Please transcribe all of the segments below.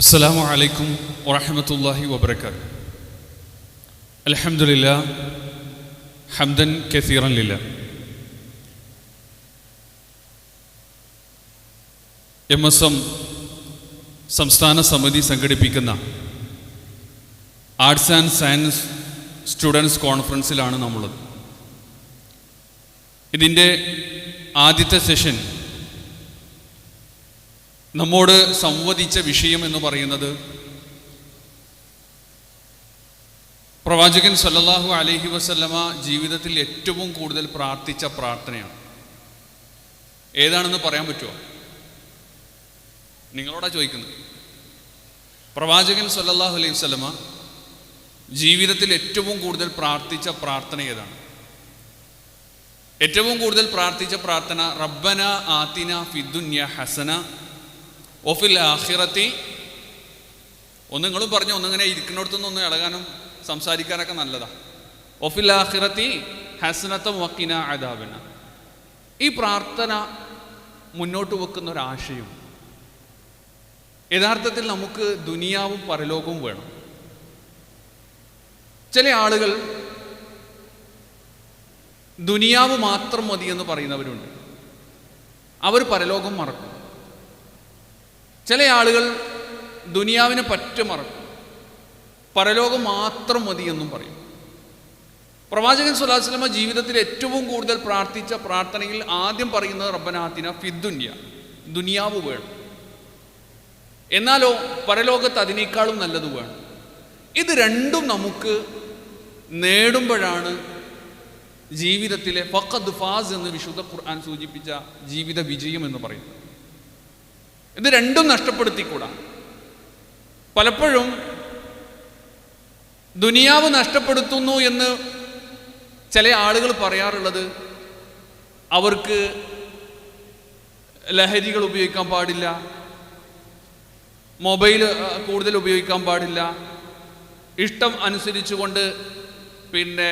السلام عليكم ورحمة الله وبركاته الحمد لله حمدا كثيرا لله M S M സംസ്ഥാന സമിതി സംഘടിപ്പിക്കുന്ന ആർട്സ് ആൻഡ് സയൻസ് സ്റ്റുഡൻസ് കോൺഫറൻസിലാണ് നമ്മളുള്ളത് ഇതിൻ്റെ ആദ്യത്തെ സെഷൻ നമ്മോട് സംവദിച്ച വിഷയം എന്ന് പറയുന്നത് പ്രവാചകൻ സല്ലല്ലാഹു അലൈഹി വസല്ലമ ജീവിതത്തിൽ ഏറ്റവും കൂടുതൽ പ്രാർത്ഥിച്ച പ്രാർത്ഥനയാണ്. ഏതാണെന്ന് പറയാൻ പറ്റുമോ? നിങ്ങളോടാ ചോദിക്കുന്നത്. പ്രവാചകൻ സല്ലല്ലാഹു അലൈഹി വസല്ലമ ജീവിതത്തിൽ ഏറ്റവും കൂടുതൽ പ്രാർത്ഥിച്ച പ്രാർത്ഥന ഏതാണ്? ഏറ്റവും കൂടുതൽ പ്രാർത്ഥിച്ച പ്രാർത്ഥന റബ്ബന ആത്തിന ഫിദുന്യ ഹസന ഒഫിൽ ആഹിറത്തി. ഒന്ന് നിങ്ങളും പറഞ്ഞു ഒന്നിങ്ങനെ ഇരിക്കുന്നിടത്തുനിന്ന് ഒന്ന് ഇളകാനും സംസാരിക്കാനൊക്കെ നല്ലതാ. ഒഫിൽ ആഹിറത്തി ഹസനത്ത വക്കിന അദാബിന. ഈ പ്രാർത്ഥന മുന്നോട്ട് വെക്കുന്ന ഒരു ആശയം യഥാർത്ഥത്തിൽ നമുക്ക് ദുനിയാവും പരലോകവും വേണം. ചില ആളുകൾ ദുനിയാവ് മാത്രം മതി എന്ന് പറയുന്നവരുണ്ട്. അവർ പരലോകം മറക്കും. ചില ആളുകൾ ദുനിയാവിനെ പറ്റ മറക്കും പരലോകം മാത്രം മതി എന്നും പറയും. പ്രവാചകൻ സുലാസ്ലമ ജീവിതത്തിൽ ഏറ്റവും കൂടുതൽ പ്രാർത്ഥിച്ച പ്രാർത്ഥനയിൽ ആദ്യം പറയുന്നത് റബ്ബനാത്തിന ഫിദ്ദുന്യ ദുനിയാവ് വേണം. എന്നാലോ പരലോകത്ത് അതിനേക്കാളും നല്ലത് വേണം. ഇത് രണ്ടും നമുക്ക് നേടുമ്പോഴാണ് ജീവിതത്തിലെ ഫഖദ് ഫാസ് എന്ന് വിശുദ്ധ ഖുർആൻ സൂചിപ്പിച്ച ജീവിത വിജയം എന്ന് പറയുന്നത്. ഇത് രണ്ടും നഷ്ടപ്പെടുത്തിക്കൂടാ. പലപ്പോഴും ദുനിയാവ് നഷ്ടപ്പെടുത്തുന്നു എന്ന് ചില ആളുകൾ പറയാറുള്ളത് അവർക്ക് ലഹരികൾ ഉപയോഗിക്കാൻ പാടില്ല മൊബൈൽ കൂടുതൽ ഉപയോഗിക്കാൻ പാടില്ല ഇഷ്ടം അനുസരിച്ചുകൊണ്ട് പിന്നെ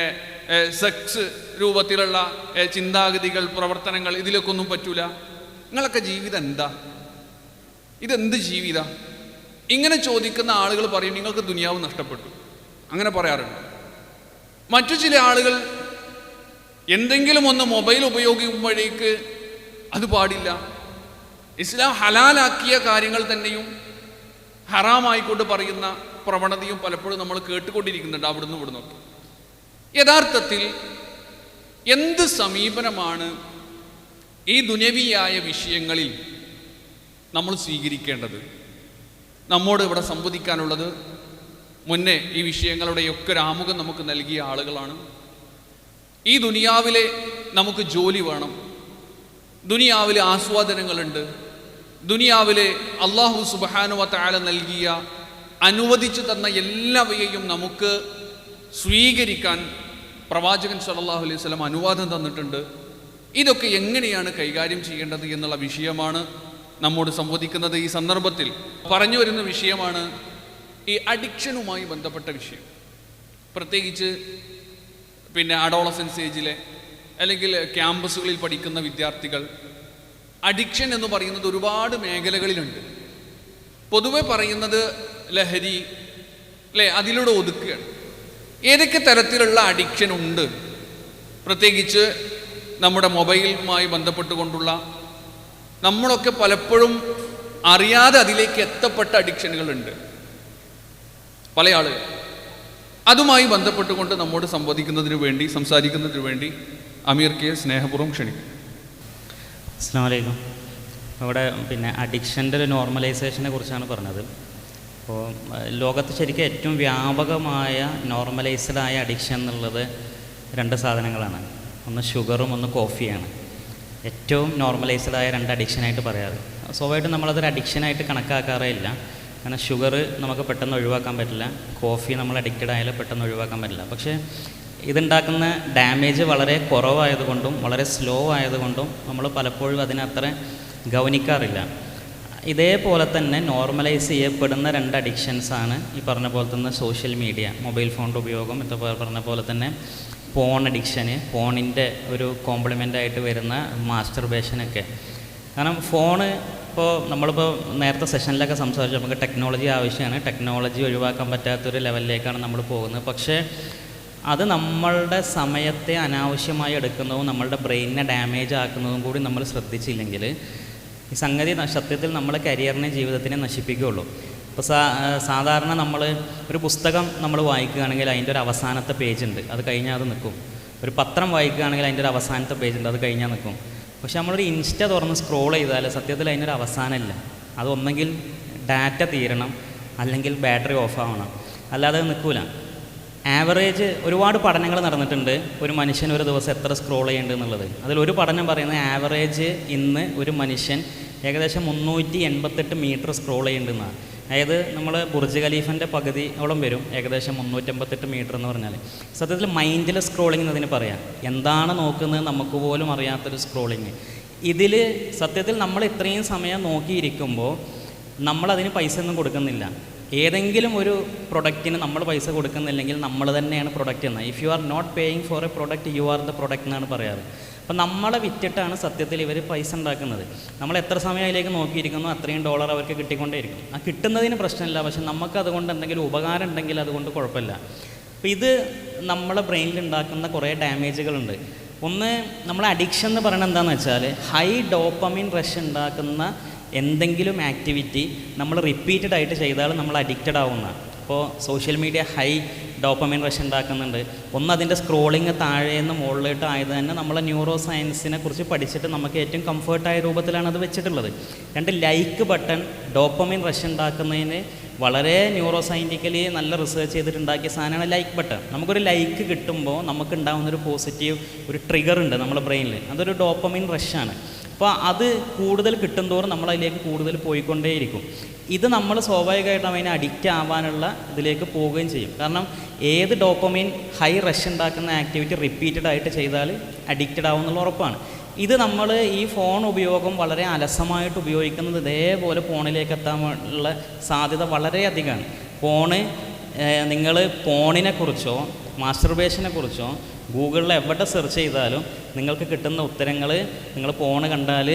സെക്സ് രൂപത്തിലുള്ള ചിന്താഗതികൾ പ്രവർത്തനങ്ങൾ ഇതിലൊക്കെ ഒന്നും പറ്റൂല. നിങ്ങളൊക്കെ ജീവിതം എന്താ? ഇതെന്ത് ജീവിത? ഇങ്ങനെ ചോദിക്കുന്ന ആളുകൾ പറയും നിങ്ങൾക്ക് ദുനിയാവ് നഷ്ടപ്പെട്ടു. അങ്ങനെ പറയാറുണ്ട്. മറ്റു ചില ആളുകൾ എന്തെങ്കിലും ഒന്ന് മൊബൈൽ ഉപയോഗിക്കുമ്പോഴേക്ക് അത് പാടില്ല. ഇസ്ലാം ഹലാലാക്കിയ കാര്യങ്ങൾ തന്നെയും ഹറാമായിക്കൊണ്ട് പറയുന്ന പ്രവണതയും പലപ്പോഴും നമ്മൾ കേട്ടുകൊണ്ടിരിക്കുന്നുണ്ട് അവിടുന്ന് ഇവിടുന്നൊക്കെ. യഥാർത്ഥത്തിൽ എന്ത് സമീപനമാണ് ഈ ദുനവിയായ വിഷയങ്ങളിൽ നമ്മൾ സ്വീകരിക്കേണ്ടത് നമ്മോട് ഇവിടെ സംവദിക്കാനുള്ളത് മുന്നേ ഈ വിഷയങ്ങളുടെയൊക്കെ ഒരു ആമുഖം നമുക്ക് നൽകിയ ആളുകളാണ്. ഈ ദുനിയാവിലെ നമുക്ക് ജോലി വേണം. ദുനിയാവിലെ ആസ്വാദനങ്ങളുണ്ട്. ദുനിയാവിലെ അള്ളാഹു സുബാനുവ താല നൽകിയ അനുവദിച്ചു തന്ന എല്ലാവയെയും നമുക്ക് സ്വീകരിക്കാൻ പ്രവാചകൻ സല്ലല്ലാഹു അലൈഹി വസല്ലം അനുവാദം തന്നിട്ടുണ്ട്. ഇതൊക്കെ എങ്ങനെയാണ് കൈകാര്യം ചെയ്യേണ്ടത് എന്നുള്ള വിഷയമാണ് നമ്മോട് സംവദിക്കുന്നത് ഈ സന്ദർഭത്തിൽ പറഞ്ഞു വരുന്ന വിഷയമാണ് ഈ അഡിക്ഷനുമായി ബന്ധപ്പെട്ട വിഷയം. പ്രത്യേകിച്ച് പിന്നെ അഡോളസൻസ് ഏജിലെ അല്ലെങ്കിൽ ക്യാമ്പസുകളിൽ പഠിക്കുന്ന വിദ്യാർത്ഥികൾ അഡിക്ഷൻ എന്ന് പറയുന്നത് ഒരുപാട് മേഖലകളിലുണ്ട്. പൊതുവെ പറയുന്നത് ലഹരി അല്ലേ അതിലൂടെ ഒതുക്കുകയാണ്. ഏതൊക്കെ തരത്തിലുള്ള അഡിക്ഷൻ ഉണ്ട്? പ്രത്യേകിച്ച് നമ്മുടെ മൊബൈലുമായി ബന്ധപ്പെട്ടുകൊണ്ടുള്ള നമ്മളൊക്കെ പലപ്പോഴും അറിയാതെ അതിലേക്ക് എത്തപ്പെട്ട അഡിക്ഷനുകളുണ്ട്. പല ആളുകൾ. അതുമായി ബന്ധപ്പെട്ടുകൊണ്ട് നമ്മോട് സംവദിക്കുന്നതിന് വേണ്ടി സംസാരിക്കുന്നതിന് വേണ്ടി അമീർ കെ സ്നേഹപൂർവം ക്ഷണിക്കും അസ്സാം ഇവിടെ പിന്നെ അഡിക്ഷന്റെ ഒരു നോർമലൈസേഷനെ കുറിച്ചാണ് പറഞ്ഞത്. അപ്പോൾ ലോകത്ത് ശരിക്കും ഏറ്റവും വ്യാപകമായ നോർമലൈസ്ഡായ അഡിക്ഷൻ എന്നുള്ളത് രണ്ട് സാധനങ്ങളാണ്. ഒന്ന് ഷുഗറും ഒന്ന് കോഫിയാണ് ഏറ്റവും നോർമലൈസ്ഡ് ആയ രണ്ട് അഡിക്ഷനായിട്ട് പറയാറ്. സ്വാഭാവികമായിട്ടും നമ്മളതൊരു അഡിക്ഷനായിട്ട് കണക്കാക്കാറേ ഇല്ല. കാരണം ഷുഗർ നമുക്ക് പെട്ടെന്ന് ഒഴിവാക്കാൻ പറ്റില്ല. കോഫി നമ്മൾ അഡിക്റ്റഡ് ആയാലും പെട്ടെന്ന് ഒഴിവാക്കാൻ പറ്റില്ല. പക്ഷേ ഇതുണ്ടാക്കുന്ന ഡാമേജ് വളരെ കുറവായതുകൊണ്ടും വളരെ സ്ലോ ആയതുകൊണ്ടും നമ്മൾ പലപ്പോഴും അതിനത്ര ഗൗനിക്കാറില്ല. ഇതേപോലെ തന്നെ നോർമലൈസ് ചെയ്യപ്പെടുന്ന രണ്ട് അഡിക്ഷൻസാണ് ഈ പറഞ്ഞ പോലെ തന്നെ സോഷ്യൽ മീഡിയ മൊബൈൽ ഫോണിന്റെ ഉപയോഗം ഇതുപോലെ പറഞ്ഞ പോലെ തന്നെ ഫോൺ അഡിക്ഷന് ഫോണിന്റെ ഒരു കോംപ്ലിമെന്റ് ആയിട്ട് വരുന്ന മാസ്റ്റർബേഷനൊക്കെ കാരണം ഫോണ് ഇപ്പോൾ നമ്മളിപ്പോൾ നേരത്തെ സെഷനിലൊക്കെ സംസാരിച്ചു. നമുക്ക് ടെക്നോളജി ആവശ്യമാണ് ടെക്നോളജി ഒഴിവാക്കാൻ പറ്റാത്തൊരു ലെവലിലേക്കാണ് നമ്മൾ പോകുന്നത്. പക്ഷേ അത് നമ്മളുടെ സമയത്തെ അനാവശ്യമായി എടുക്കുന്നതും നമ്മളുടെ ബ്രെയിനിനെ ഡാമേജ് ആക്കുന്നതും കൂടി നമ്മൾ ശ്രദ്ധിച്ചില്ലെങ്കിൽ ഈ സംഗതി സത്യത്തിൽ നമ്മളെ കരിയറിനെ ജീവിതത്തിനെ നശിപ്പിക്കുകയുള്ളൂ. ഇപ്പോൾ സാ സാധാരണ നമ്മൾ ഒരു പുസ്തകം നമ്മൾ വായിക്കുകയാണെങ്കിൽ അതിന്റെ ഒരു അവസാനത്തെ പേജ് ഉണ്ട്. അത് കഴിഞ്ഞാൽ അത് നിൽക്കും ഒരു പത്രം വായിക്കുകയാണെങ്കിൽ അതിന്റെ ഒരു അവസാനത്തെ പേജ് ഉണ്ട്. അത് കഴിഞ്ഞാൽ നിൽക്കും പക്ഷെ നമ്മളൊരു ഇൻസ്റ്റ തുറന്ന് സ്ക്രോൾ ചെയ്താൽ സത്യത്തിൽ അതിനൊരു അവസാനമില്ല അത് ഒന്നെങ്കിൽ ഡാറ്റ തീരണം അല്ലെങ്കിൽ ബാറ്ററി ഓഫ് ആവണം. അല്ലാതെ നിൽക്കൂല നിൽക്കില്ല ആവറേജ് ഒരുപാട് പഠനങ്ങൾ നടന്നിട്ടുണ്ട്. ഒരു മനുഷ്യൻ ഒരു ദിവസം എത്ര സ്ക്രോൾ ചെയ്യേണ്ടത് എന്നുള്ളത്. അതിലൊരു പഠനം പറയുന്നത് ആവറേജ് ഇന്ന് ഒരു മനുഷ്യൻ ഏകദേശം മുന്നൂറ്റി എൺപത്തെട്ട് മീറ്റർ സ്ക്രോൾ ചെയ്യേണ്ടതെന്നാണ് അതായത് നമ്മൾ ബുർജ് ഖലീഫിന്റെ പകുതി ഓളം വരും ഏകദേശം മുന്നൂറ്റമ്പത്തെട്ട് മീറ്റർ എന്ന് പറഞ്ഞാൽ സത്യത്തിൽ മൈൻഡിൽ സ്ക്രോളിംഗ് എന്നതിന് പറയാം. എന്താണ് നോക്കുന്നത് നമുക്ക് പോലും അറിയാത്തൊരു സ്ക്രോളിങ് ഇതിൽ സത്യത്തിൽ നമ്മൾ ഇത്രയും സമയം നോക്കിയിരിക്കുമ്പോൾ നമ്മളതിന് പൈസ ഒന്നും കൊടുക്കുന്നില്ല. ഏതെങ്കിലും ഒരു പ്രൊഡക്റ്റിന് നമ്മൾ പൈസ കൊടുക്കുന്നില്ലെങ്കിൽ നമ്മൾ തന്നെയാണ് പ്രൊഡക്റ്റ് എന്ന് if you are not paying for a product you are the product എന്നാണ് പറയാറ്. അപ്പം നമ്മളെ വിറ്റിട്ടാണ് സത്യത്തിൽ ഇവർ പൈസ ഉണ്ടാക്കുന്നത്. നമ്മൾ എത്ര സമയം അതിലേക്ക് നോക്കിയിരിക്കുന്നു അത്രയും ഡോളർ അവർക്ക് കിട്ടിക്കൊണ്ടേയിരിക്കും. ആ കിട്ടുന്നതിന് പ്രശ്നമില്ല പക്ഷെ നമുക്ക് അതുകൊണ്ട് എന്തെങ്കിലും ഉപകാരം ഉണ്ടെങ്കിൽ അതുകൊണ്ട് കുഴപ്പമില്ല. അപ്പോൾ ഇത് നമ്മളെ ബ്രെയിനിൽ ഉണ്ടാക്കുന്ന കുറേ ഡാമേജുകളുണ്ട് ഒന്ന് നമ്മളെ അഡിക്ഷൻ എന്ന് പറയുന്നത് എന്താണെന്ന് വെച്ചാൽ ഹൈ ഡോപ്പമിൻ റഷ് ഉണ്ടാക്കുന്ന എന്തെങ്കിലും ആക്ടിവിറ്റി നമ്മൾ റിപ്പീറ്റഡ് ആയിട്ട് ചെയ്താൽ നമ്മൾ അഡിക്റ്റഡ് ആവുന്ന ഇപ്പോൾ social media high dopamine rush ഉണ്ടാക്കുന്നുണ്ട്. ഒന്ന് അതിന്റെ സ്ക്രോളിങ് താഴേന്ന് മുകളിലോട്ട് ആയത് തന്നെ നമ്മളെ ന്യൂറോ സയൻസിനെ കുറിച്ച് പഠിച്ചിട്ട് നമുക്ക് ഏറ്റവും കംഫർട്ടായ രൂപത്തിലാണ് അത് വെച്ചിട്ടുള്ളത്. രണ്ട് ലൈക്ക് ബട്ടൺ ഡോപ്പമിൻ റഷ് ഉണ്ടാക്കുന്നതിന് വളരെ ന്യൂറോ സയന്റിക്കലി നല്ല റിസർച്ച് ചെയ്തിട്ടുണ്ടാക്കിയ സാധനമാണ് ലൈക്ക് ബട്ടൺ നമുക്കൊരു ലൈക്ക് കിട്ടുമ്പോൾ നമുക്ക് ഉണ്ടാകുന്നൊരു പോസിറ്റീവ് ഒരു ട്രിഗർ ഉണ്ട് നമ്മുടെ ബ്രെയിനിൽ അതൊരു ഡോപ്പമിൻ റഷാണ് അപ്പോൾ അത് കൂടുതൽ കിട്ടുന്തോറും നമ്മൾ കൂടുതൽ പോയിക്കൊണ്ടേയിരിക്കും. ഇത് നമ്മൾ സ്വാഭാവികമായിട്ടും അതിനെ അഡിക്റ്റ് ആവാനുള്ള ഇതിലേക്ക് പോവുകയും ചെയ്യും. കാരണം ഏത് ഡോപ്പമീൻ ഹൈ റഷ് ഉണ്ടാക്കുന്ന ആക്ടിവിറ്റി റിപ്പീറ്റഡ് ആയിട്ട് ചെയ്താൽ അഡിക്റ്റഡ് ആവും എന്നുള്ള ഉറപ്പാണ്. ഇത് നമ്മൾ ഈ ഫോൺ ഉപയോഗം വളരെ അലസമായിട്ട് ഉപയോഗിക്കുന്നത് ഇതേപോലെ ഫോണിലേക്ക് എത്താനുള്ള സാധ്യത വളരെയധികമാണ് ഫോണ് നിങ്ങൾ ഫോണിനെക്കുറിച്ചോ മാസ്റ്റർബേഷനെക്കുറിച്ചോ മാസ്റ്റർബേഷനെ കുറിച്ചോ ഗൂഗിളിൽ എവിടെ സെർച്ച് ചെയ്താലും നിങ്ങൾക്ക് കിട്ടുന്ന ഉത്തരങ്ങൾ നിങ്ങൾ ഫോണ് കണ്ടാൽ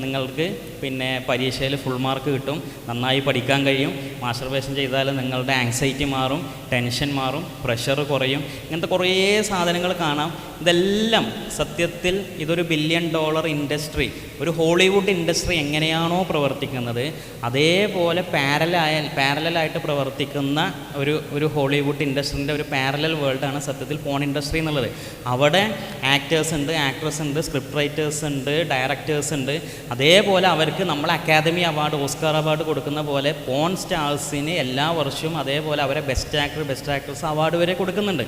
നിങ്ങൾക്ക് പിന്നെ പരീക്ഷയിൽ ഫുൾ മാർക്ക് കിട്ടും. നന്നായി പഠിക്കാൻ കഴിയും. മാസ്റ്റർബേഷൻ ചെയ്താൽ നിങ്ങളുടെ ആങ്സൈറ്റി മാറും ടെൻഷൻ മാറും പ്രഷർ കുറയും. ഇങ്ങനത്തെ കുറേ സാധനങ്ങൾ കാണാം. ഇതെല്ലാം സത്യത്തിൽ ഇതൊരു ബില്യൺ ഡോളർ ഇൻഡസ്ട്രി ഒരു ഹോളിവുഡ് ഇൻഡസ്ട്രി എങ്ങനെയാണോ പ്രവർത്തിക്കുന്നത് അതേപോലെ പാരലായ പാരലായിട്ട് പ്രവർത്തിക്കുന്ന ഒരു ഒരു ഹോളിവുഡ് ഇൻഡസ്ട്രീന്റെ ഒരു പാരലൽ വേൾഡാണ് സത്യത്തിൽ പോൺ ഇൻഡസ്ട്രി എന്നുള്ളത്. അവിടെ ആക്ടേഴ്സ് ഉണ്ട് ആക്ട്രസ് ഉണ്ട് സ്ക്രിപ്റ്റ് റൈറ്റേഴ്സ് ഉണ്ട് ഡയറക്ടേഴ്സ് ഉണ്ട്. അതേപോലെ അവർക്ക് നമ്മൾ അക്കാദമി അവാർഡ് ഓസ്കാർ അവാർഡ് കൊടുക്കുന്ന പോലെ പോൺ സ്റ്റാർസിന് എല്ലാ വർഷവും അതേപോലെ അവരെ best actor best actress award വരെ കൊടുക്കുന്നുണ്ട്.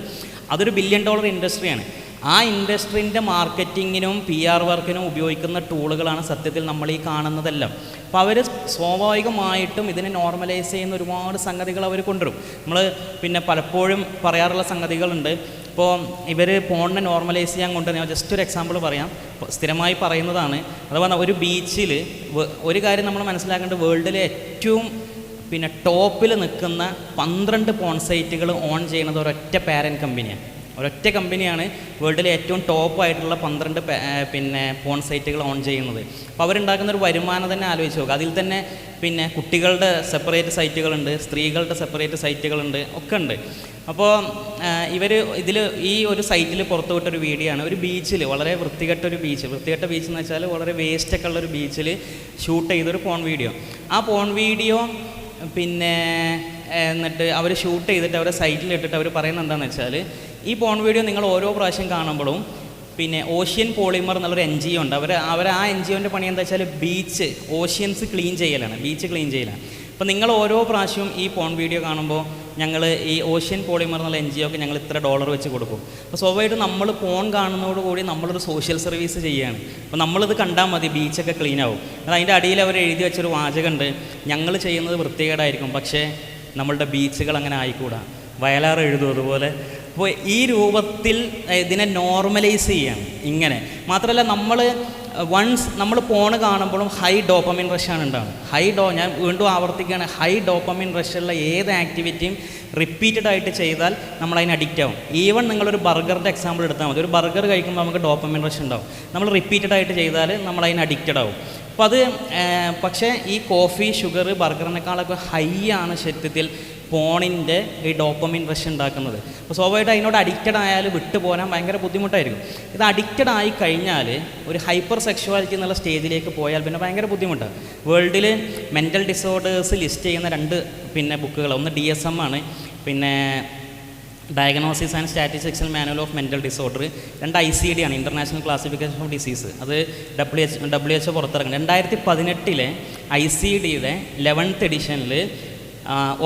അതൊരു ബില്യൺ ഡോളർ ഇൻഡസ്ട്രിയാണ് ആ ഇൻഡസ്ട്രീന്റെ മാർക്കറ്റിങ്ങിനും പി ആർ വർക്കിനും ഉപയോഗിക്കുന്ന ടൂളുകളാണ് സത്യത്തിൽ നമ്മൾ ഈ കാണുന്നതെല്ലാം. അപ്പോൾ അവർ സ്വാഭാവികമായിട്ടും ഇതിനെ നോർമലൈസ് ചെയ്യുന്ന ഒരുപാട് സംഗതികൾ അവർ കൊണ്ടുവരും. നമ്മൾ പിന്നെ പലപ്പോഴും പറയാറുള്ള സംഗതികളുണ്ട്. ഇപ്പോൾ ഇവർ ഫോണിനെ നോർമലൈസ് ചെയ്യാൻ കൊണ്ടുവരുന്ന ഞാൻ ജസ്റ്റ് ഒരു എക്സാമ്പിൾ പറയാം. സ്ഥിരമായി പറയുന്നതാണ് അഥവാ ഒരു ബീച്ചിൽ ഒരു കാര്യം നമ്മൾ മനസ്സിലാക്കേണ്ടത് വേൾഡിലെ ഏറ്റവും പിന്നെ ടോപ്പിൽ നിൽക്കുന്ന പന്ത്രണ്ട് പോൺസൈറ്റുകൾ ഓൺ ചെയ്യുന്നത് ഒരൊറ്റ പാരൻ കമ്പനിയാണ് ഒരൊറ്റ കമ്പനിയാണ് വേൾഡിലെ ഏറ്റവും ടോപ്പ് ആയിട്ടുള്ള പന്ത്രണ്ട് പിന്നെ ഫോൺ സൈറ്റുകൾ ഓൺ ചെയ്യുന്നത്. അപ്പോൾ അവരുണ്ടാക്കുന്ന ഒരു വരുമാനം തന്നെ ആലോചിച്ച് നോക്കുക അതിൽ തന്നെ പിന്നെ കുട്ടികളുടെ സെപ്പറേറ്റ് സൈറ്റുകളുണ്ട് സ്ത്രീകളുടെ സെപ്പറേറ്റ് സൈറ്റുകളുണ്ട് ഒക്കെ ഉണ്ട്. അപ്പോൾ ഇവർ ഇതിൽ ഈ ഒരു സൈറ്റിൽ പുറത്തുവിട്ടൊരു വീഡിയോ ആണ്. ഒരു ബീച്ചിൽ വളരെ വൃത്തികെട്ട ഒരു ബീച്ച് വൃത്തികെട്ട ബീച്ച് എന്ന് വെച്ചാൽ വളരെ വേസ്റ്റൊക്കെ ഉള്ളൊരു ബീച്ചിൽ ഷൂട്ട് ചെയ്തൊരു പോൺ വീഡിയോ ആ പോൺ വീഡിയോ പിന്നെ എന്നിട്ട് അവർ ഷൂട്ട് ചെയ്തിട്ട് അവരെ സൈറ്റിൽ ഇട്ടിട്ട് അവർ പറയുന്നത് എന്താണെന്ന് വെച്ചാൽ ഈ പോൺ വീഡിയോ നിങ്ങൾ ഓരോ പ്രാവശ്യം കാണുമ്പോഴും പിന്നെ ഓഷ്യൻ പോളിമർ എന്നുള്ളൊരു എൻ ജി ഒ ഉണ്ട്. അവർ അവർ ആ എൻ ജി ഒന്റെ പണി എന്താ വെച്ചാൽ ബീച്ച് ഓഷ്യൻസ് ക്ലീൻ ചെയ്യലാണ്. ബീച്ച് ക്ലീൻ ചെയ്യലാണ്. അപ്പോൾ നിങ്ങൾ ഓരോ പ്രാവശ്യവും ഈ പോൺ വീഡിയോ കാണുമ്പോൾ ഞങ്ങൾ ഈ ഓഷ്യൻ പോളിമർ എന്നുള്ള എൻ ജി ഒക്കെ ഞങ്ങൾ ഇത്ര ഡോളർ വെച്ച് കൊടുക്കും. അപ്പോൾ സ്വാഭാവികമായിട്ടും നമ്മൾ പോൺ കാണുന്നതോടുകൂടി നമ്മളൊരു സോഷ്യൽ സർവീസ് ചെയ്യുകയാണ് അപ്പോൾ നമ്മളിത് കണ്ടാൽ മതി ബീച്ചൊക്കെ ക്ലീൻ ആവും. അത് അതിന്റെ അടിയിൽ അവർ എഴുതി വെച്ചൊരു വാചകമുണ്ട്. ഞങ്ങൾ ചെയ്യുന്നത് വൃത്തികേടായിരിക്കും. പക്ഷേ നമ്മളുടെ ബീച്ചുകൾ അങ്ങനെ ആയിക്കൂടാ. വയലാർ എഴുതും അതുപോലെ. അപ്പോൾ ഈ രൂപത്തിൽ ഇതിനെ നോർമലൈസ് ചെയ്യണം. ഇങ്ങനെ. മാത്രമല്ല നമ്മൾ വൺസ് നമ്മൾ പോണ് കാണുമ്പോഴും ഹൈ ഡോപ്പമിൻ റഷാണ് ഉണ്ടാവുന്നത് ഹൈ ഡോ ഞാൻ വീണ്ടും ആവർത്തിക്കുകയാണ്. ഹൈ ഡോപ്പമിൻ റഷുള്ള ഏത് ആക്ടിവിറ്റിയും റിപ്പീറ്റഡ് ആയിട്ട് ചെയ്താൽ നമ്മൾ അതിന് അഡിക്റ്റ് ആവും. ഈവൻ നിങ്ങളൊരു ബർഗറിന്റെ എക്സാമ്പിൾ എടുത്താൽ മതി. ഒരു ബർഗർ കഴിക്കുമ്പോൾ നമുക്ക് ഡോപ്പമിൻ റഷ് ഉണ്ടാവും. നമ്മൾ റിപ്പീറ്റഡ് ആയിട്ട് ചെയ്താൽ നമ്മൾ അതിന് അഡിക്റ്റഡ് ആവും. അപ്പോൾ അത് പക്ഷേ ഈ കോഫി ഷുഗർ ബർഗറിനേക്കാളൊക്കെ ഹൈ ആണ് ശരീരത്തിൽ പോണിന്റെ ഈ ഡോപ്പമിൻ റഷ് ഉണ്ടാക്കുന്നത്. അപ്പോൾ സ്വാഭാവികമായിട്ട് അതിനോട് അഡിക്റ്റഡ് ആയാൽ വിട്ടു പോരാൻ ഭയങ്കര ബുദ്ധിമുട്ടായിരിക്കും. ഇത് അഡിക്റ്റഡ് ആയി കഴിഞ്ഞാൽ ഒരു ഹൈപ്പർ സെക്ഷുവാലിറ്റി എന്നുള്ള സ്റ്റേജിലേക്ക് പോയാൽ പിന്നെ ഭയങ്കര ബുദ്ധിമുട്ടാണ് വേൾഡിൽ മെന്റൽ ഡിസോർഡേഴ്സ് ലിസ്റ്റ് ചെയ്യുന്ന രണ്ട് പിന്നെ ബുക്കുകൾ ഒന്ന് ഡി എസ് എം ആണ് പിന്നെ diagnosis and statistics manual of mental disorder രണ്ട് ഐ സി ഡി ആണ് ഇന്റർനാഷണൽ ക്ലാസിഫിക്കേഷൻ ഓഫ് ഡിസീസ് അത് ഡബ്ല്യു എച്ച് ഡബ്ല്യു എച്ച് പുറത്തിറങ്ങുന്നത്. രണ്ടായിരത്തി പതിനെട്ടിലെ ഐ സി ഡിയുടെ ലെവൻത്ത് എഡിഷനിൽ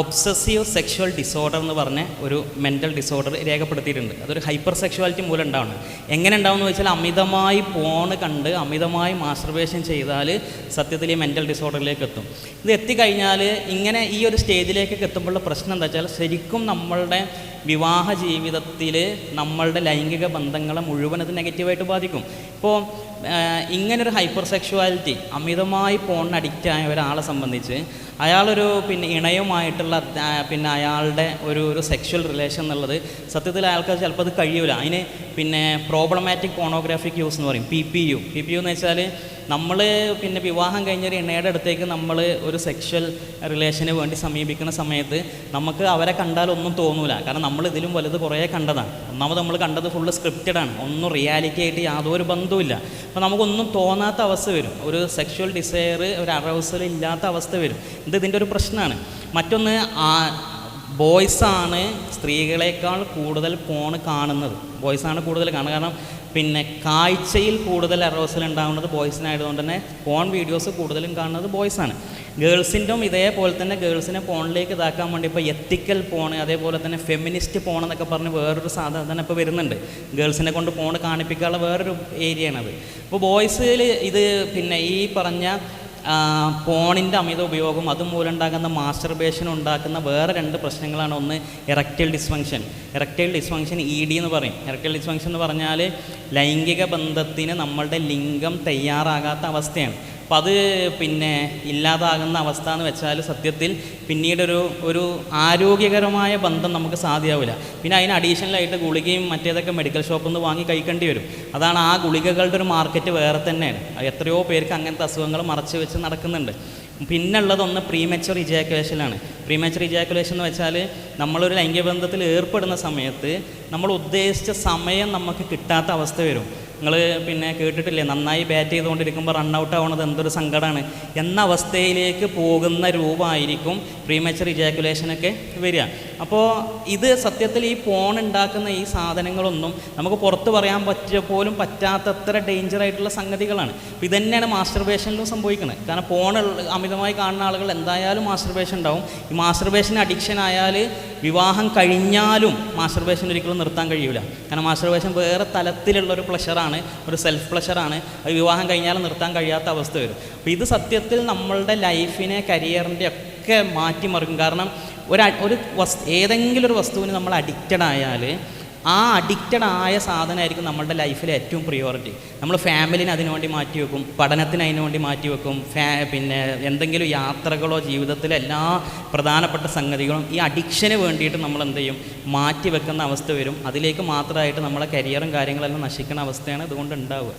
ഒബ്സസീവ് സെക്ഷുവൽ ഡിസോർഡർ എന്ന് പറഞ്ഞ ഒരു മെന്റൽ ഡിസോർഡർ രേഖപ്പെടുത്തിയിട്ടുണ്ട്. അതൊരു ഹൈപ്പർ സെക്ഷുവാലിറ്റി മൂലം ഉണ്ടാവുന്നത് എങ്ങനെ ഉണ്ടാവും എന്ന് വെച്ചാൽ അമിതമായി പോണ് കണ്ട് അമിതമായി മാസ്റ്റർബേഷൻ ചെയ്താൽ സത്യത്തിൽ ഈ മെന്റൽ ഡിസോർഡറിലേക്ക് എത്തും. ഇത് എത്തിക്കഴിഞ്ഞാൽ ഇങ്ങനെ ഈ ഒരു സ്റ്റേജിലേക്കൊക്കെ എത്തുമ്പോഴുള്ള പ്രശ്നം എന്താ വെച്ചാൽ ശരിക്കും നമ്മളുടെ വിവാഹ ജീവിതത്തിൽ നമ്മളുടെ ലൈംഗിക ബന്ധങ്ങളെ മുഴുവൻ അത് നെഗറ്റീവായിട്ട് ബാധിക്കും. ഇപ്പോൾ ഇങ്ങനൊരു ഹൈപ്പർ സെക്ഷുവാലിറ്റി അമിതമായി പോണിന് അഡിക്റ്റ് ആയ ഒരാളെ സംബന്ധിച്ച് അയാളൊരു പിന്നെ ഇണയുമായിട്ടുള്ള പിന്നെ അയാളുടെ ഒരു ഒരു സെക്ഷൽ റിലേഷൻ എന്നുള്ളത് സത്യത്തിൽ അയാൾക്ക് ചിലപ്പോൾ അത് കഴിയൂല. അതിന് പിന്നെ പ്രോബ്ലമാറ്റിക് പോണോഗ്രാഫിക് യൂസ് എന്ന് പറയും P P U P P U എന്ന് വെച്ചാൽ നമ്മൾ പിന്നെ വിവാഹം കഴിഞ്ഞൊരു ഇണയുടെ അടുത്തേക്ക് നമ്മൾ ഒരു സെക്ഷൽ റിലേഷന് വേണ്ടി സമീപിക്കുന്ന സമയത്ത് നമുക്ക് അവരെ കണ്ടാൽ ഒന്നും തോന്നൂല. കാരണം നമ്മൾ ഇതിലും വലുത് കുറേ കണ്ടതാണ്. ഒന്നാമത് നമ്മൾ കണ്ടത് ഫുള്ള് സ്ക്രിപ്റ്റഡ് ആണ്. ഒന്നും റിയാലിറ്റി ആയിട്ട് യാതൊരു ബന്ധവുമില്ല. അപ്പോൾ നമുക്കൊന്നും തോന്നാത്ത അവസ്ഥ വരും. ഒരു സെക്ഷൽ ഡിസയർ ഒരു അറൗസൽ ഇല്ലാത്ത അവസ്ഥ വരും. ഇത് ഇതിന്റെ ഒരു പ്രശ്നമാണ്. മറ്റൊന്ന് ആ ബോയ്സാണ് സ്ത്രീകളെക്കാൾ കൂടുതൽ പോൺ കാണുന്നത്. ബോയ്സാണ് കൂടുതൽ കാണുന്നത്. കാരണം പിന്നെ കാഴ്ചയിൽ കൂടുതൽ അറോസൽ ഉണ്ടാകുന്നത് ബോയ്സിനായതുകൊണ്ട് തന്നെ പോൺ വീഡിയോസ് കൂടുതലും കാണുന്നത് ബോയ്സാണ് ഗേൾസിന്റെയും ഇതേപോലെ തന്നെ ഗേൾസിനെ ഫോണിലേക്ക് ഇതാക്കാൻ വേണ്ടി ഇപ്പോൾ എത്തിക്കൽ പോൺ അതേപോലെ തന്നെ ഫെമിനിസ്റ്റ് പോൺ എന്നൊക്കെ പറഞ്ഞ് വേറൊരു സാധനം തന്നെ ഇപ്പോൾ വരുന്നുണ്ട്. ഗേൾസിനെ കൊണ്ട് ഫോൺ കാണിപ്പിക്കാനുള്ള വേറൊരു ഏരിയയാണത് അപ്പോൾ ബോയ്സിൽ ഇത് പിന്നെ ഈ പറഞ്ഞ ഫോണിന്റെ അമിത ഉപയോഗം അതുമൂലം ഉണ്ടാകുന്ന മാസ്റ്റർബേഷൻ ഉണ്ടാക്കുന്ന വേറെ രണ്ട് പ്രശ്നങ്ങളാണ്. ഒന്ന് erectile dysfunction erectile dysfunction E D എന്ന് പറയും. ഇറക്റ്റൽ ഡിസ്ഫങ്ഷൻ എന്ന് പറഞ്ഞാൽ ലൈംഗിക ബന്ധത്തിന് നമ്മളുടെ ലിംഗം തയ്യാറാകാത്ത അവസ്ഥയാണ്. അപ്പം അത് പിന്നെ ഇല്ലാതാകുന്ന അവസ്ഥ എന്ന് വെച്ചാൽ സത്യത്തിൽ പിന്നീടൊരു ഒരു ആരോഗ്യകരമായ ബന്ധം നമുക്ക് സാധ്യമാവില്ല പിന്നെ അതിന് അഡീഷണലായിട്ട് ഗുളികയും മറ്റേതൊക്കെ മെഡിക്കൽ ഷോപ്പിൽ നിന്ന് വാങ്ങി കഴിക്കേണ്ടി വരും. അതാണ് ആ ഗുളികകളുടെ ഒരു മാർക്കറ്റ് വേറെ തന്നെയാണ്. എത്രയോ പേർക്ക് അങ്ങനത്തെ അസുഖങ്ങൾ മറച്ചു വെച്ച് നടക്കുന്നുണ്ട്. പിന്നുള്ളതൊന്ന് പ്രീമെച്ചർ ഇജാക്കുലേഷനാണ് പ്രീമെച്ചർ ഇജാക്കുലേഷൻ എന്ന് വെച്ചാൽ നമ്മളൊരു ലൈംഗിക ബന്ധത്തിൽ ഏർപ്പെടുന്ന സമയത്ത് നമ്മൾ ഉദ്ദേശിച്ച സമയം നമുക്ക് കിട്ടാത്ത അവസ്ഥ വരും. നിങ്ങൾ പിന്നെ കേട്ടിട്ടില്ലേ നന്നായി ബാറ്റ് ചെയ്തുകൊണ്ടിരിക്കുമ്പോൾ റൺ ഔട്ട് ആവുന്നത് എന്തൊരു സങ്കടമാണ് എന്ന അവസ്ഥയിലേക്ക് പോകുന്ന രൂപമായിരിക്കും പ്രീമച്ചർ ഇജാക്കുലേഷനൊക്കെ വരിക. അപ്പോൾ ഇത് സത്യത്തിൽ ഈ ഫോൺ ഉണ്ടാക്കുന്ന ഈ സാധനങ്ങളൊന്നും നമുക്ക് പുറത്ത് പറയാൻ പറ്റിയ പോലും പറ്റാത്തത്ര ഡേഞ്ചർ ആയിട്ടുള്ള സംഗതികളാണ്. അപ്പോൾ ഇതന്നെയാണ് മാസ്റ്റർബേഷനിലും സംഭവിക്കുന്നത്. കാരണം ഫോൺ അമിതമായി കാണുന്ന ആളുകൾ എന്തായാലും മാസ്റ്റർബേഷൻ ഉണ്ടാവും. ഈ മാസ്റ്റർബേഷൻ അഡിക്ഷൻ ആയാൽ വിവാഹം കഴിഞ്ഞാലും മാസ്റ്റർബേഷൻ ഒരിക്കലും നിർത്താൻ കഴിയില്ല കാരണം മാസ്റ്റർബേഷൻ വേറെ തലത്തിലുള്ള ഒരു പ്ലഷറാണ് ഒരു സെൽഫ് പ്ലഷറാണ് അത് വിവാഹം കഴിഞ്ഞാലും നിർത്താൻ കഴിയാത്ത അവസ്ഥ വരും. അപ്പോൾ ഇത് സത്യത്തിൽ നമ്മളുടെ ലൈഫിനെ കരിയറിന്റെ ഒക്കെ മാറ്റിമറിക്കും. കാരണം ഒരു ഒരു വസ് ഏതെങ്കിലും ഒരു വസ്തുവിന് നമ്മൾ അഡിക്റ്റഡ് ആയാൽ ആ അഡിക്റ്റഡ് ആയ സാധനമായിരിക്കും നമ്മളുടെ ലൈഫിലെ ഏറ്റവും പ്രിയോറിറ്റി നമ്മൾ ഫാമിലിനെ അതിനുവേണ്ടി മാറ്റി വെക്കും പഠനത്തിന് അതിനുവേണ്ടി മാറ്റി വെക്കും ഫാ പിന്നെ എന്തെങ്കിലും യാത്രകളോ ജീവിതത്തിലെ എല്ലാ പ്രധാനപ്പെട്ട സംഗതികളും ഈ അഡിക്ഷന് വേണ്ടിയിട്ട് നമ്മൾ എന്ത് ചെയ്യും? മാറ്റി വെക്കുന്ന അവസ്ഥ വരും. അതിലേക്ക് മാത്രമായിട്ട് നമ്മളെ കരിയറും കാര്യങ്ങളെല്ലാം നശിക്കുന്ന അവസ്ഥയാണ് ഇതുകൊണ്ട് ഉണ്ടാവുക.